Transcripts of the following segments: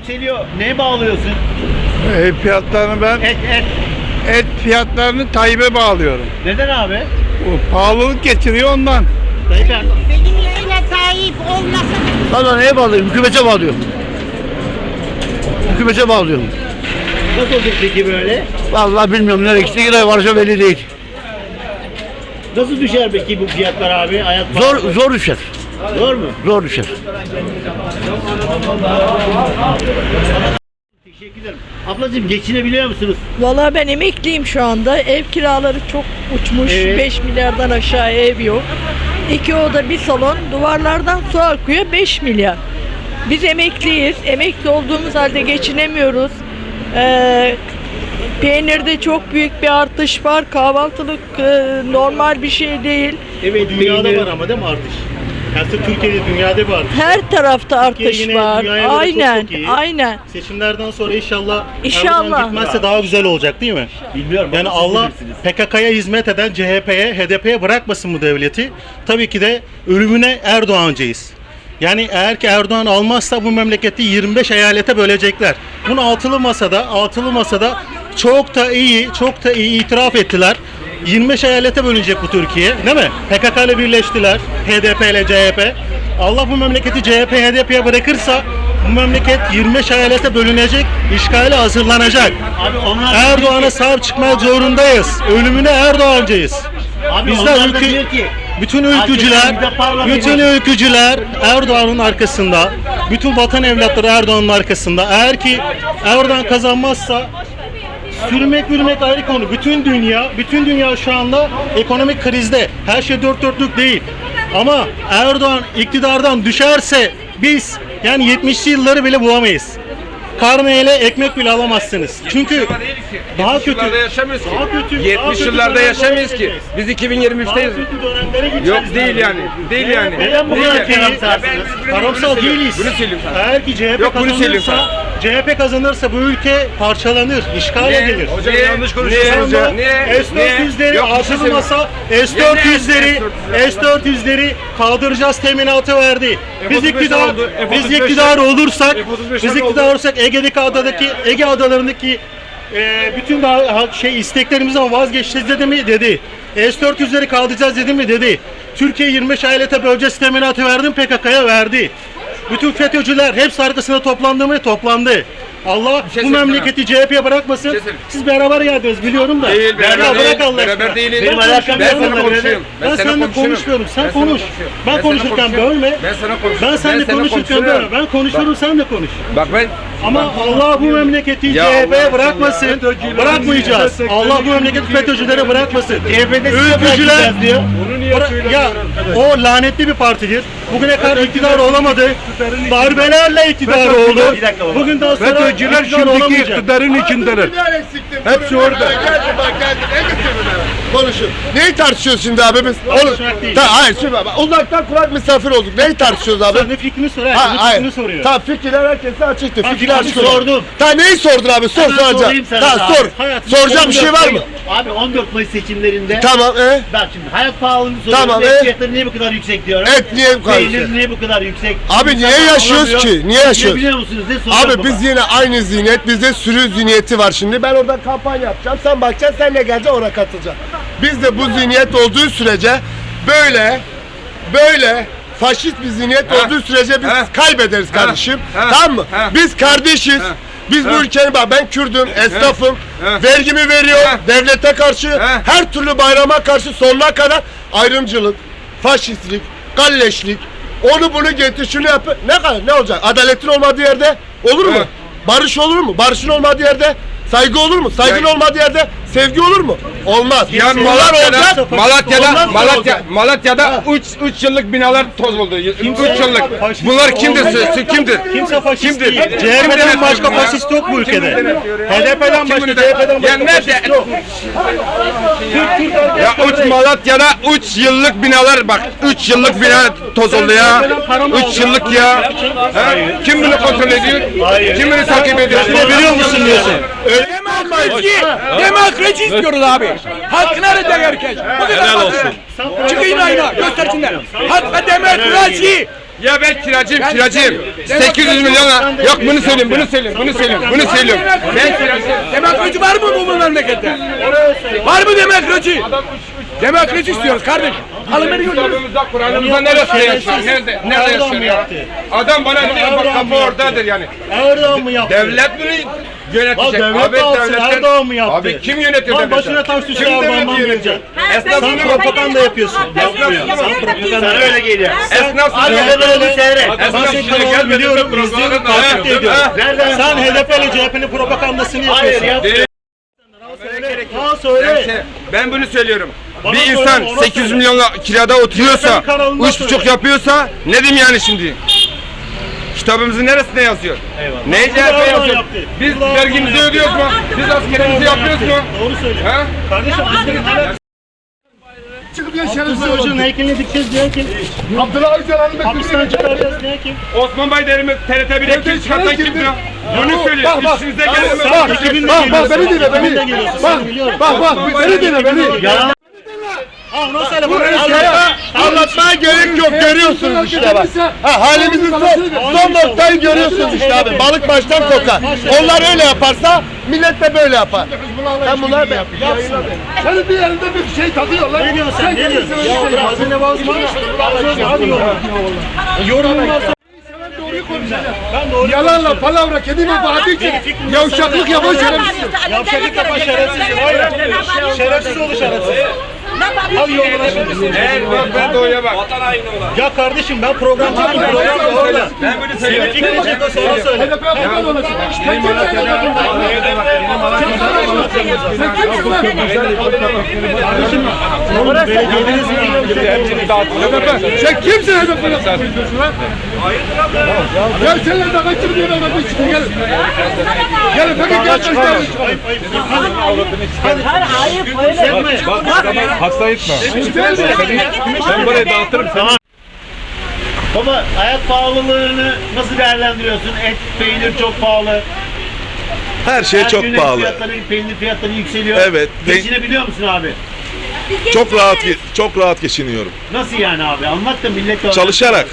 yükseliyor. Neye bağlıyorsun? E, fiyatlarını ben Et et. et fiyatlarını Tayyip'e bağlıyorum. Neden abi? O pahalılık geçiriyor ondan. Tayyip Benim yerine Tayyip olmasa Valla neye bağlıyorum? Hükümete bağlıyorum. Hükümete bağlıyorum. Nasıl olacak peki böyle? Vallahi bilmiyorum nereye gittiği yine varca belli değil. Nasıl düşer peki bu fiyatlar abi? Hayat Zor pahalı. zor düşer. Zor mu? Zor düşer. Teşekkür ederim. Ablacığım geçinebiliyor musunuz? Valla ben emekliyim şu anda. Ev kiraları çok uçmuş. Evet. 5 milyardan aşağı ev yok. İki oda bir salon. Duvarlardan su akıyor 5 milyar. Biz emekliyiz. Emekli olduğumuz halde geçinemiyoruz. Ee, peynirde çok büyük bir artış var. Kahvaltılık e, normal bir şey değil. Evet dünyada Peynir. var ama değil mi artış? Aslında Türkiye'de dünyada var. Her tarafta Türkiye artış yine var. dünyaya göre çok Aynen, çok iyi. aynen. Seçimlerden sonra inşallah İnşallah. Erdoğan gitmezse daha güzel olacak değil mi? Bilmiyorum. Yani Allah PKK'ya hizmet eden CHP'ye, HDP'ye bırakmasın bu devleti. Tabii ki de ölümüne Erdoğancıyız. Yani eğer ki Erdoğan almazsa bu memleketi 25 eyalete bölecekler. Bunu altılı masada, altılı masada çok da iyi, çok da iyi itiraf ettiler. 25 eyalete bölünecek bu Türkiye, değil mi? PKK ile birleştiler, HDP ile CHP. Allah bu memleketi CHP, HDP'ye bırakırsa bu memleket 25 eyalete bölünecek, işgale hazırlanacak. Erdoğan'a sahip çıkmak zorundayız. Ölümüne Erdoğancıyız. Abi Bizler ülke, ki bütün ülkücüler, bütün ülkücüler Erdoğan'ın arkasında, bütün vatan evlatları Erdoğan'ın arkasında. Eğer ki Erdoğan kazanmazsa sürmek yürümek ayrı konu. Bütün dünya, bütün dünya şu anda ekonomik krizde. Her şey dört dörtlük değil. Ama Erdoğan iktidardan düşerse biz yani 70'li yılları bile bulamayız. Karneyle ekmek bile alamazsınız. Çünkü daha kötü. yaşamıyoruz ki. Daha kötü. daha 70 kötü yıllarda yaşamıyoruz ki. Biz Daha 2023'teyiz. kötü dönemlere gideceğiz. Yok değil yani. Değil yani. Neden bu kadar karamsarsınız? Karamsal Bunu değiliz. Bunu söyleyeyim sana. Eğer ki CHP Yok, bunu söyleyeyim kazanırsa, CHP kazanırsa bu ülke parçalanır, işgal edilir. Hocam yanlış konuşuyorsunuz ya. Niye? S-400'leri Yok, bir şey altılı söyleyeyim. masa Ya S-400'leri ne S-400'leri kaldıracağız teminatı verdi. Biz F-35 iktidar biz F-35 iktidar olursak F-35 biz iktidar olursak Ege'deki adadaki Ege adalarındaki e, bütün daha ha- şey isteklerimizden vazgeçeceğiz dedi mi dedi. S-400'leri kaldıracağız dedi mi dedi. Türkiye 25 ailete böleceğiz teminatı verdi mi PKK'ya verdi. Bütün FETÖ'cüler hepsi arkasında toplandı mı? Toplandı. Allah şey bu memleketi CHP'ye bırakmasın. şey. Siz beraber geldiniz biliyorum da. Değil, beraber Ya değil. bırak Allah Beraber değiliz. Benim Ben alakam seninle yok onunla konuşuyorum. Ben, Ben seninle seninle konuşuyorum. konuşmuyorum. Sen Ben seninle konuş. konuşuyorum. Ben, Ben konuşurken seninle konuşuyorum. bölme. Ben sana konuşuyorum. Ben seninle Ben seninle konuşurken bölme. Ben konuşurum sen de konuş. Bak ben Ama Allah bu memleketi CHP'ye bırakmasın. Bırakmayacağız. Allah bu memleketi FETÖ'cülere bırakmasın. CHP'de Ülkücüler diyor. Ya o lanetli bir partidir. Bugüne kadar iktidar olamadı. Darbelerle iktidar oldu. Bugün daha sonra FETÖ'cüler şimdiki iktidarın içindeler. Hepsi orada. Geldi bak geldi. Ne getirdin? Konuşun. Neyi tartışıyoruz şimdi abi biz? Tartışmak değil. Ta, hayır şimdi bak, uzaktan kulak misafir olduk. Neyi tartışıyoruz abi? Sen de fikrini sor. Ha, hayır. fikrini soruyor. Tamam fikirler herkese açıktı. Fikirler açık. sordum. Ta neyi sordun abi? Sor Hemen soracağım. sorayım sana Ta da sor. Soracağım bir şey 14 var mı? Abi 14 Mayıs seçimlerinde Tamam e? Bak şimdi hayat pahalılığını soruyorum. Tamam, et fiyatları niye bu kadar yüksek diyorum. Et niye bu kadar Yüksek? niye bu kadar yüksek? Abi niye İnsanlar yaşıyoruz ki? Niye yaşıyoruz? Biliyor musunuz? Ne soracağım Abi baba? biz yine aynı zihniyet, bizde sürü zihniyeti var şimdi. Ben orada kampanya yapacağım. Sen bakacaksın, sen ne geleceksin ona katılacaksın. Bizde bu zihniyet olduğu sürece böyle, böyle faşist bir zihniyet Ha. olduğu sürece biz Ha. kaybederiz kardeşim. Ha. Tamam mı? Ha. Biz kardeşiz. Ha. Biz bu ülkenin bak ben Kürdüm, esnafım, Ha. vergimi veriyorum, Ha. devlete karşı, Ha. her türlü bayrama karşı sonuna kadar ayrımcılık, faşistlik, galleşlik, onu bunu getir şunu yap. Ne kadar ne olacak? Adaletin olmadığı yerde olur mu? Ha. Barış olur mu? Barışın olmadığı yerde saygı olur mu? Saygın Ya- olmadığı yerde sevgi olur mu? Olmaz. ya Bunlar Malatya'da, olacak. Malatya'da, sonra Malatya, olacak. Malatya'da 3 3 yıllık binalar toz oldu. 3 yıllık. Faşist Bunlar kimdir? olmaz. Siz kimdir? Kimse faşist Kimdir? değil. CHP'den başka faşist yok bu ülkede. HDP'den başka, CHP'den Ya başka faşist yok. Ya 3 Malatya'da 3 yıllık binalar bak 3 yıllık bina toz oldu ya. 3 yıllık ya. Kim bunu kontrol ediyor? Kim bunu takip ediyor? Biliyor musun diyorsun? Demokrasi, demokrasi istiyoruz abi. Hakkını arayacak herkes. Bu kadar basit. Çıkın ayna göstersinler. Hakka demokrasi. Ya ben kiracıyım, kiracıyım. 800 milyonla. Yok bunu söyleyeyim, bunu söyleyeyim, bunu söyleyeyim, bunu söylüyorum. Ben kiracıyım. Demokrasi var mı bu memlekette? Var mı demokrasi? Demokrasi istiyoruz kardeş. Alın beni götürün. Kitabımızda, Kur'an'ımızda nerede yaşıyor? Nerede, nerede yaşıyor ya? Adam bana diyor bak kapı oradadır yani. Erdoğan mı yaptı? Devlet bunu yönetecek. Lan devlet de alsın, Erdoğan mı yaptı? Abi kim yönetiyor Lan devleti? başına taş düşse Kim Erdoğan devleti mı yönetiyor? yönetecek? Esnaf Sen propaganda yapıyorsun. Propaganda öyle geliyor. Esnaf size- HDP'li seyret. Ben Esnaf size kanalını gelmedi, biliyorum, izliyorum, takip ediyorum. Sen HDP'li CHP'nin propagandasını yapıyorsun. Değil. Ha söyle. Ben bunu söylüyorum. Bana bir söyle, insan ona 800 söyle. milyonla kirada oturuyorsa, Senin kanalında üç buçuk söyle. yapıyorsa ne diyeyim yani şimdi? Kitabımızın neresinde yazıyor? Eyvallah. Ne Bunu CHP yazıyor? yaptı. Biz Bunu vergimizi yaptı. ödüyoruz mu? Biz askerimizi yapıyoruz mu? Doğru söylüyor. Ha? Kardeşim senin hala Çıkıp ya Abdülhamid Hoca'nın heykelini dikeceğiz diye kim? Abdullah Öcalan'ın da Hapisten çıkaracağız diye kim? Osman Bayder'imi TRT 1'e kim çıkartan kim diyor? Bunu söylüyor. Bak, bak. İşinize? Sen 2000'de Bak bak beni dinle 2000'de beni. Bak bak bak beni dinle beni. Ya. Onu söyle bana. Anlatmaya gerek yok görüyorsunuz işte bak. Ha halimizin son, son noktayı görüyorsunuz işte abi. Balık baştan kokar. Onlar öyle yaparsa millet de böyle yapar. Sen bunlar be. Senin bir yerinde bir şey tadıyor lan. Ne diyorsun sen? Ne diyorsun? Ya hazine yorum. Yorumun varsa ben doğru Yalanla palavra kedime vaadi için yavşaklık yapan şerefsiz. Yavşaklık yapan şerefsiz. Hayır. Şerefsiz olur şerefsiz. Hadi yoluna. Eğer bak ben doğuya bak. Ya kardeşim ben program orada. Ben bunu Senin söylüyorum. fikrini de sonra söyle. Bakan olacak. Sen kimsin Oğlum belediyeniz mi? Sen kimsin HDP'yle konuşuyorsun lan? Gel seninle de kaçır diyor hadi çıkın gel. Gel peki gel göster. Ayıp ayıp. Hadi. Hadi. Hasta etme. Ben burayı dağıtırım sana. Baba hayat pahalılığını nasıl değerlendiriyorsun? Et, peynir çok pahalı. Her şey Her çok gün et pahalı. Fiyatları, peynir fiyatları yükseliyor. Evet, pe- Geçinebiliyor musun abi? Çok rahat ge- çok rahat geçiniyorum. Nasıl yani abi? Anlat da millet öğrensin. Çalışarak.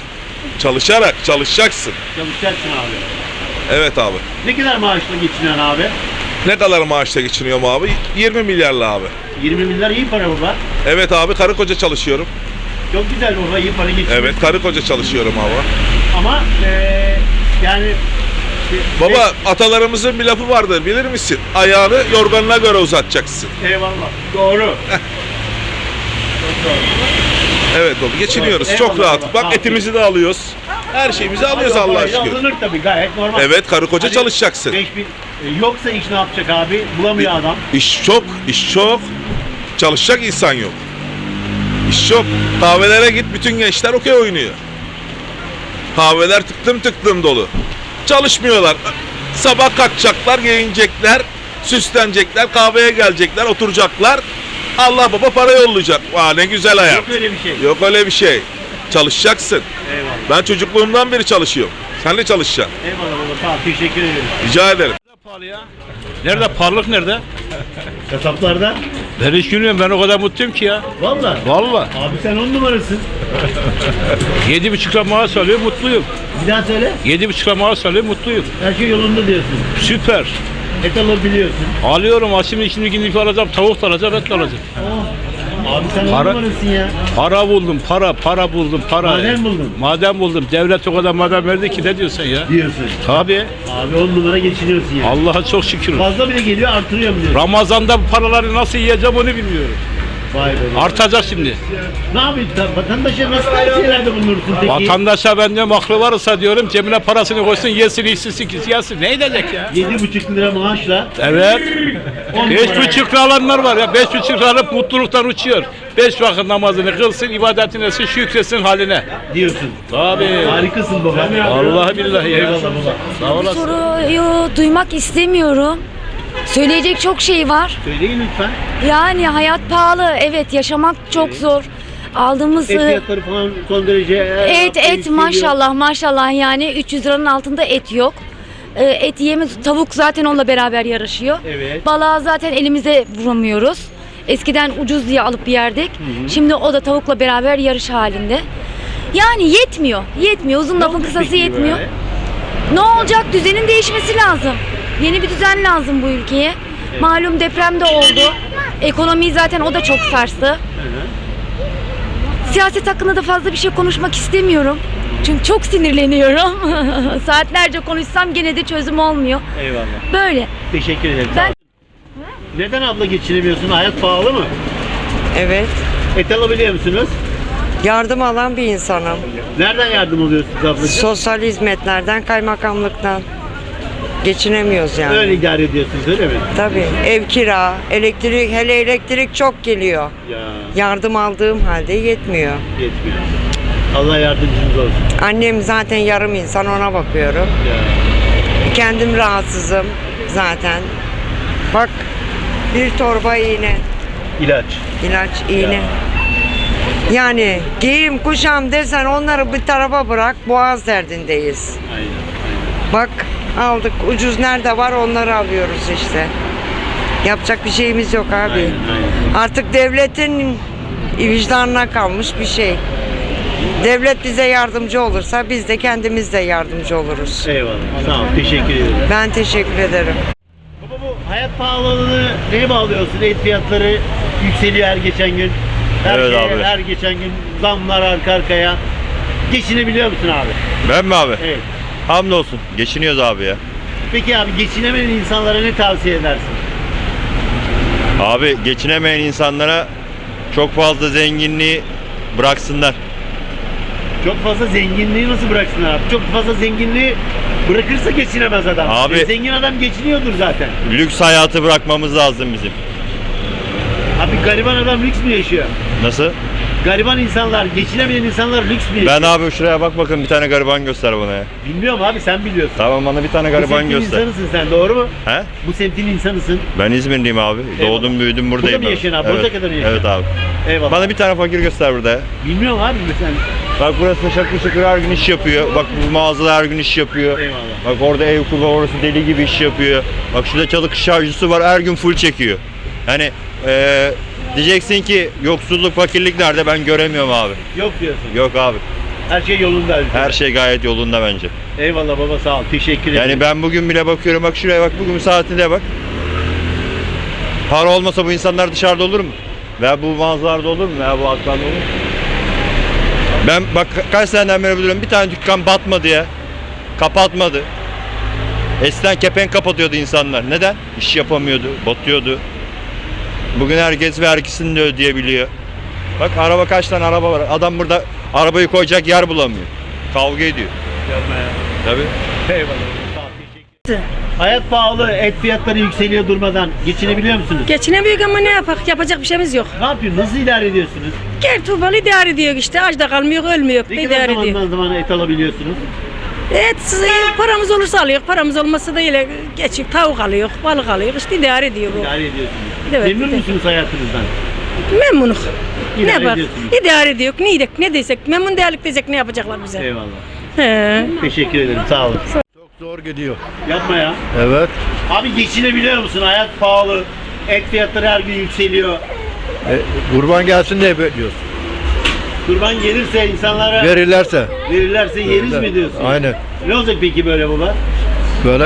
Çalışarak çalışacaksın. Çalışacaksın abi. Evet abi. Ne kadar maaşla geçiniyorsun abi? Ne kadar maaşla geçiniyorum abi? 20 milyarla abi. 20 milyar iyi para baba. Evet abi karı koca çalışıyorum. Çok güzel baba iyi para geçiniyor. Evet karı koca çalışıyorum abi. Ama eee yani Baba atalarımızın bir lafı vardır bilir misin? Ayağını yorganına göre uzatacaksın. eyvallah. Doğru. Evet baba geçiniyoruz. Çok eyvallah rahat. baba. Bak etimizi de alıyoruz. Her şeyimizi alıyoruz parayla şükür. Alınır tabii gayet normal. Evet karı koca Hadi çalışacaksın. 5000 e, yoksa iş ne yapacak abi? Bulamıyor adam. İş çok, iş çok. Çalışacak insan yok. İş çok. Kahvelere git bütün gençler okey oynuyor. Kahveler tıklım tıklım dolu. Çalışmıyorlar. Sabah kalkacaklar, giyinecekler, süslenecekler, kahveye gelecekler, oturacaklar. Allah baba para yollayacak. Vay ne güzel hayat. Yok öyle bir şey. Yok öyle bir şey. Çalışacaksın. Eyvallah. Ben çocukluğumdan beri çalışıyorum. Sen de çalışacaksın. Eyvallah baba. Tamam teşekkür ederim. Rica ederim. Nerede parlık nerede? Hesaplarda. Ben hiç gülmüyorum ben o kadar mutluyum ki ya. Valla. Valla. Abi sen on numarasın. Yedi buçukla maaş alıyor mutluyum. Bir daha söyle. Yedi buçukla maaş alıyor mutluyum. Her şey yolunda diyorsun. Süper. Et alabiliyorsun. Alıyorum ha şimdi şimdi gidip alacağım tavuk da alacağım et de alacağım. Abi sen Para- numarasın ya. Para buldum para para buldum para. Maden buldun. Maden buldum. Devlet o kadar maden verdi ki ne diyorsun ya? Diyorsun. Tabii. Abi on numara geçiniyorsun ya. Allah'a çok şükür. Fazla bile geliyor artırıyor mu diyorsun? Ramazan'da bu paraları nasıl yiyeceğim onu bilmiyorum. Vay be. Artacak şimdi. Ne yapayım? sen Vatandaşa nasıl tavsiyelerde bulunursun peki? Vatandaşa ben diyorum aklı varsa diyorum cebine parasını koysun yesin içsin yesin. Ne edecek ya? Yedi buçuk lira maaşla Evet. on Beş numara. buçuk lira alanlar var ya. Beş buçuk lira alıp mutluluktan uçuyor. Beş vakit namazını kılsın, ibadetini etsin, şükretsin haline. diyorsun. Tabii. Harikasın baba. Vallahi billahi. Eyvallah baba. Sağ olasın. Soruyu duymak istemiyorum. Söyleyecek çok şey var. Söyleyin lütfen. Yani hayat pahalı. Evet yaşamak çok zor. Aldığımız Et e, fiyatları falan son derece... et et maşallah maşallah yani 300 liranın altında et yok. E, Et yiyemiz tavuk zaten onunla beraber yarışıyor. Evet. Balığa zaten elimize vuramıyoruz. Eskiden ucuz diye alıp yerdik. Şimdi o da tavukla beraber yarış halinde. Yani yetmiyor. Yetmiyor. Uzun lafın kısası Peki yetmiyor. böyle? Ne olacak? Düzenin değişmesi lazım. Yeni bir düzen lazım bu ülkeye. Malum deprem de oldu. Ekonomiyi zaten o da çok sarstı. Siyaset hakkında da fazla bir şey konuşmak istemiyorum. Çünkü çok sinirleniyorum. Saatlerce konuşsam gene de çözüm olmuyor. Eyvallah. Böyle. Teşekkür ederim. Ben-. Neden abla geçinemiyorsun? Hayat pahalı mı? Evet. Et alabiliyor musunuz? Yardım alan bir insanım. Nereden yardım alıyorsunuz ablacığım? Sosyal hizmetlerden, kaymakamlıktan. Geçinemiyoruz yani. Öyle idare ediyorsunuz öyle mi? Tabii. Ev kira, elektrik, hele elektrik çok geliyor. Ya Yardım aldığım halde yetmiyor. yetmiyor. Allah yardımcınız olsun. Annem zaten yarım insan ona bakıyorum. Ya. Kendim rahatsızım zaten. Bak bir torba iğne, İlaç. ilaç, iğne. Yani giyim kuşam desen onları bir tarafa bırak boğaz derdindeyiz. Aynen. Bak aldık ucuz nerede var onları alıyoruz işte. Yapacak bir şeyimiz yok abi. Aynen, aynen. Artık devletin vicdanına kalmış bir şey. Devlet bize yardımcı olursa biz de kendimiz de yardımcı oluruz. Eyvallah. Sağ ol. Teşekkür ederim. Ben teşekkür ederim. Baba bu hayat pahalılığını neye bağlıyorsun? Et fiyatları yükseliyor her geçen gün. Her Evet şeye, abi. her geçen gün zamlar arka arkaya. Geçinebiliyor musun abi? Ben mi abi? Evet. Hamdolsun. Geçiniyoruz abi ya. Peki abi geçinemeyen insanlara ne tavsiye edersin? Abi geçinemeyen insanlara çok fazla zenginliği bıraksınlar. Çok fazla zenginliği nasıl bıraksınlar abi? Çok fazla zenginliği bırakırsa geçinemez adam. Abi- E, zengin adam geçiniyordur zaten. Lüks hayatı bırakmamız lazım bizim. Abi gariban adam lüks mü yaşıyor? Nasıl? Gariban insanlar, geçinemeyen insanlar lüks yaşıyor? Ben abi şuraya bak bakın bir tane gariban göster bana ya. Bilmiyorum abi sen biliyorsun. Tamam bana bir tane Bu gariban semtin göster. insanısın sen doğru mu? He? Bu semtin insanısın. Ben İzmirliyim abi. Doğdum büyüdüm buradayım. Burada mı ben. yaşıyorsun abi? Evet. Bozcaada'da mı yaşıyorsun? Evet abi. Eyvallah. Bana bir tane fakir göster burada ya. Bilmiyorum abi sen. Bak burası şakır şakır her gün iş yapıyor. Bak bu mağazada her gün iş yapıyor. Eyvallah. Bak orada ev kurma orası deli gibi iş yapıyor. Bak şurada çalık şarjısı var her gün full çekiyor. Yani eee, diyeceksin ki yoksulluk fakirlik nerede ben göremiyorum abi. Yok diyorsun. Yok abi. Her şey yolunda. ülkede. Her şey gayet yolunda bence. Eyvallah baba sağ ol. Teşekkür ederim. Yani ben bugün bile bakıyorum bak şuraya bak bugün saatine bak. Para olmasa bu insanlar dışarıda olur mu? Veya bu mağazalarda olur mu? Veya bu aklarda olur mu? Ben bak ka- kaç seneden beri biliyorum bir tane dükkan batmadı ya. Kapatmadı. Eskiden kepenk kapatıyordu insanlar. Neden? İş yapamıyordu, batıyordu. Bugün herkes vergisini de ödeyebiliyor. Bak araba kaç tane araba var. Adam burada arabayı koyacak yer bulamıyor. Kavga ediyor. Yapma ya. Tabii. Eyvallah. Hayat pahalı, et fiyatları yükseliyor durmadan. Geçinebiliyor musunuz? Geçinemiyoruz ama ne yapak? Yapacak bir şeyimiz yok. Ne yapıyorsun? Nasıl idare ediyorsunuz? Gel tuğbalı idare ediyor işte. Aç da kalmıyor, ölmüyor. Ne kadar idare ediyor. zamandan zaman et alabiliyorsunuz? Et e, paramız olursa alıyor. Paramız olmasa da öyle geçik tavuk alıyor, balık alıyor. İşte idare ediyor bu. İdare ediyorsunuz. Evet, Memnun musunuz hayatınızdan? Memnunuk. Ne İdare yapar? ediyorsunuz. İdare ediyor. Ne yiyecek, ne desek. Memnun değerlik desek ne yapacaklar bize? Eyvallah. He. Teşekkür ederim. Sağ olun. Zor gidiyor. Yapma ya. Evet. Abi geçinebiliyor musun? Hayat pahalı. Et fiyatları her gün yükseliyor. E, kurban gelsin diye bekliyoruz. Kurban gelirse insanlara Verirlerse. verirlerse yeriz mi diyorsun? Aynen. Ne olacak peki böyle baba? Böyle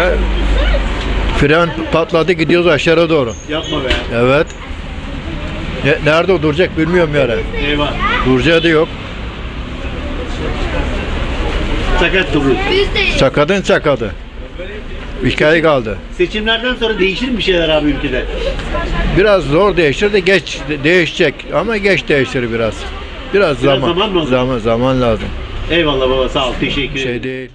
fren patladı gidiyoruz aşağı doğru. Yapma be. Evet. Ne- nerede o duracak bilmiyorum yani. Eyvah. Duracağı da yok. Sakat duruyor. Sakadın sakadı. Hikaye kaldı. Seçimlerden sonra değişir mi bir şeyler abi ülkede? Biraz zor değişir de geç de- değişecek ama geç değişir biraz. Biraz, zaman. zaman mı lazım? Zaman zaman lazım. Eyvallah baba sağ ol. Teşekkür ederim. Şey değil.